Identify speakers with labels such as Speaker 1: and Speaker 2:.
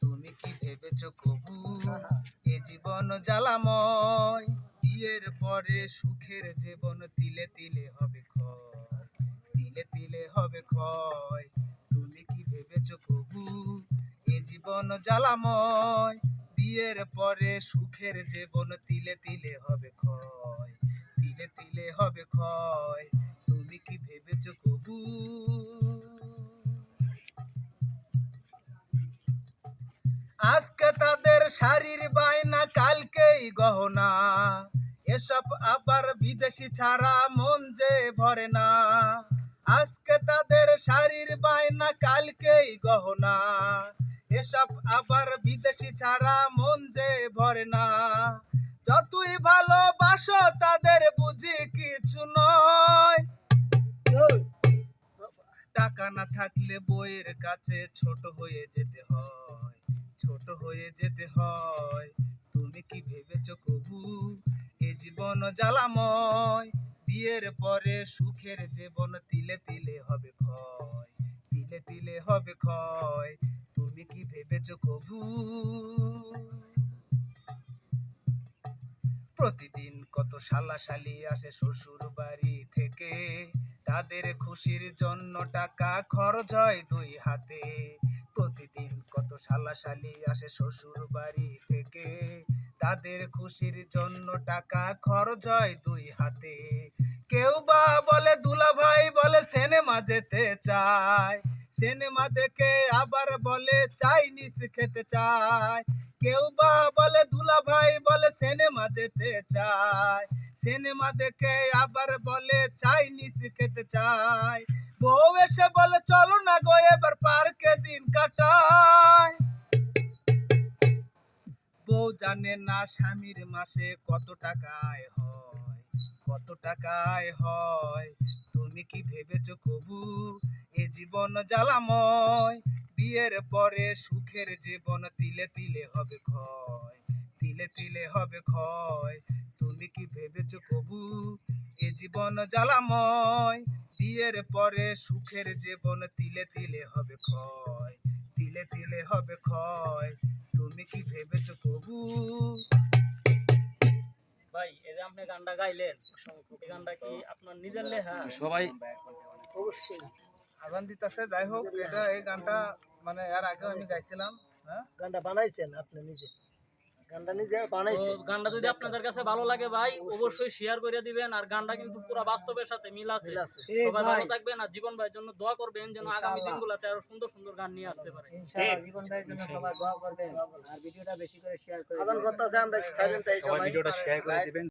Speaker 1: তুমি কি ভেবেছ কবু এ জীবন জ্বালাময়? বিয়ের পরে সুখের জীবন তিলে তিলে হবে ক্ষয়, তিলে তিলে হবে ক্ষয়। তুমি কি ভেবেছ কবু এ জীবন জ্বালাময়? বিয়ের পরে সুখের জীবন তিলে তিলে হবে ক্ষয়, তিলে তিলে হবে ক্ষয়। আজকে তাদের শাড়ির বায়না, কালকেই গহনা। এসব আবার বিদেশি ছাড়া মন যে ভরে না। আজকে তাদের শাড়ির বায়না, কালকেই গহনা। এসব আবার বিদেশি ছাড়া মন যে ভরে না। যতই ভালোবাসো, তাদের বুঝি কিছু নয়। টাকা না থাকলে বইয়ের কাছে ছোট হয়ে যেতে হয়। ছোট হয়ে যেতে হয়। তুমি কি ভেবেছো কবু? এ জীবন জ্বালাময়। বিয়ের পরে সুখের জীবন তিলে তিলে হবে ক্ষয়। তিলে তিলে হবে ক্ষয়। তুমি কি ভেবেছো কবু? প্রতিদিন কত শালাশালি আসে শ্বশুর বাড়ি থেকে। তাদের খুশির জন্য টাকা খরচ হয় দুই হাতে। প্রতিদিন কত শালাশালি আসে শ্বশুর বাড়ি থেকে। তাদের খুশির জন্য টাকা খরচ হয় দুই হাতে। কেউ বা বলে দুলা ভাই বলে, সিনেমা যেতে চায়। সিনেমা দেখে আবার বলে, চাইনিজ খেতে চায়। কেউ বা বলে দুলা ভাই বলে সিনেমা যেতে চায়। সিনেমা দেখে আবার বলে চাইনিজ খেতে চায়। বউ এসে বলে, চলো না গো, এবার পার্কে দিন কাটায়। বউ জানে না স্বামীর মাসে কত টাকায় হয়। কত টাকায় হয়, তুমি কি ভেবেছো কবু? এ জীবন জ্বালাময়। বিয়ের পরে সুখের জীবন তিলে তিলে হবে ক্ষয় তিলে তিলে হবে ক্ষয়। তুমি কি ভেবেছ কবু? এ জীবন জ্বালাময়। বিয়ের পরে সুখের জীবন তিলে তিলে হবে ক্ষয় তিলে তিলে হবে ক্ষয়। তুমি কি ভেবেছো কবু?
Speaker 2: ভাই এই যে আপনি গানটা গাইলেন গানটা কি আপনার নিজের লেখা?
Speaker 3: সবাই
Speaker 2: অবশ্যই।
Speaker 1: আজান দিতেছে যাই হোক এটা এই গানটা মানে এর আগে আমি গাইছিলাম হ্যাঁ?
Speaker 2: গানটা বানাইছেন আপনি নিজে? গানটা নিজে বানাইছেন? গানটা যদি আপনাদের কাছে ভালো লাগে ভাই অবশ্যই শেয়ার করে দিবেন আর গানটা কিন্তু পুরো বাস্তবের সাথে মিল আছে। সবাই ভালো থাকবেন আর জীবন ভাইয়ের জন্য দোয়া করবেন যেন আগামী দিনগুলোতে আরও সুন্দর সুন্দর গান নিয়ে আসতে পারে।
Speaker 4: জীবন ভাইয়ের জন্য সবাই দোয়া করবেন। আর ভিডিওটা বেশি করে শেয়ার করে
Speaker 2: আদান করতেছে আমরা চাই
Speaker 3: ভিডিওটা শেয়ার করে দিবেন।